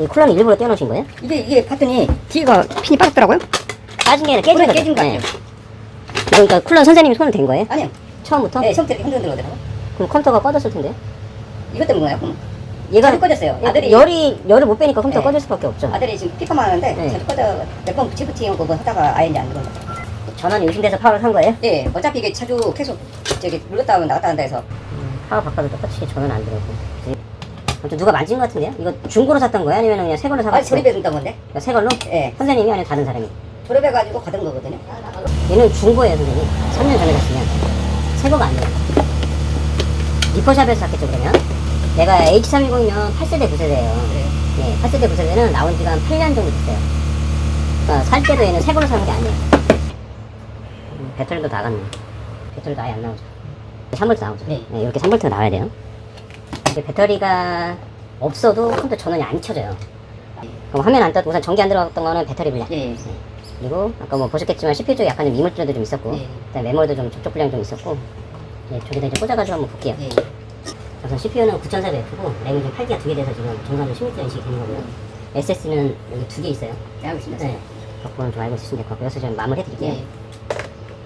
이 쿨러는 일부러 떼어놓으신 거예요? 이게 이게 봤더니 뒤가 핀이 빠졌더라고요. 빠진 게 아니라 깨진 거죠? 깨진 거 같아요. 그러니까 쿨러 선생님이 손을 댄 거예요? 아니요. 처음부터? 네, 처음부터 이렇게 흔들흔들 오더라고. 그럼 컴퓨터가 꺼졌을 텐데. 이것 때문에 그럼 얘가 자주 꺼졌어요. 아들이 열이 열을 못 빼니까 컴퓨터 네. 꺼질 수밖에 없죠. 아들이 지금 피커만 하는데 네. 자주 꺼져 몇번 지프팅 그거 하다가 아예 이제 안 들어온다. 전원이 의심돼서 파워를 산 거예요? 예, 어차피 이게 자주 계속 저기 눌렀다 하면 나갔다 한다 해서 파워 바꿔도 똑같이 전원 안 들어오고. 아무튼 누가 만진 것 같은데요? 이거 중고로 샀던 거예요? 아니면 그냥 새 걸로 아 사봤어요? 조립해 준다 건데. 그러니까 새 걸로? 예, 선생님이 아니면 다른 사람이? 조립해 가지고 받은 거거든요. 얘는 중고예요, 선생님. 3년 전에 샀으면. 새 거가 아니에요. 리퍼샵에서 샀겠죠, 그러면? 내가 H320년 8세대 9세대예요. 그래요. 네, 8세대 9세대는 나온 지가 한 8년 정도 됐어요. 그러니까 살 때도 얘는 새 걸로 사는 게 아니에요. 음, 배터리도 나갔네. 배터리도 아예 안 나오죠. 3볼트 나오죠. 네. 이렇게 3볼트가 나와야 돼요. 근데 배터리가 없어도 컴퓨터 전원이 안 켜져요. 그럼 화면 안 떠도 우선 전기 안 들어갔던 거는 배터리 불량. 예, 예. 그리고 아까 뭐 보셨겠지만 CPU 쪽에 약간 좀 이물질도 좀 있었고 네. 그다음에 메모리도 좀 접촉 불량 좀 있었고 예, 저기다 이제 꽂아가지고 한번 볼게요. 예. 우선 CPU는 9400F고 램이 좀 8기가 두 개 돼서 지금 정상적으로 16대 연식이 되는 거고요. SSD는 여기 두 개 있어요. 네, 알고 있습니다. 네. 그거는 좀 알고 있으시면 될 것 같고요. 그래서 좀 마무리 해드릴게요. 예.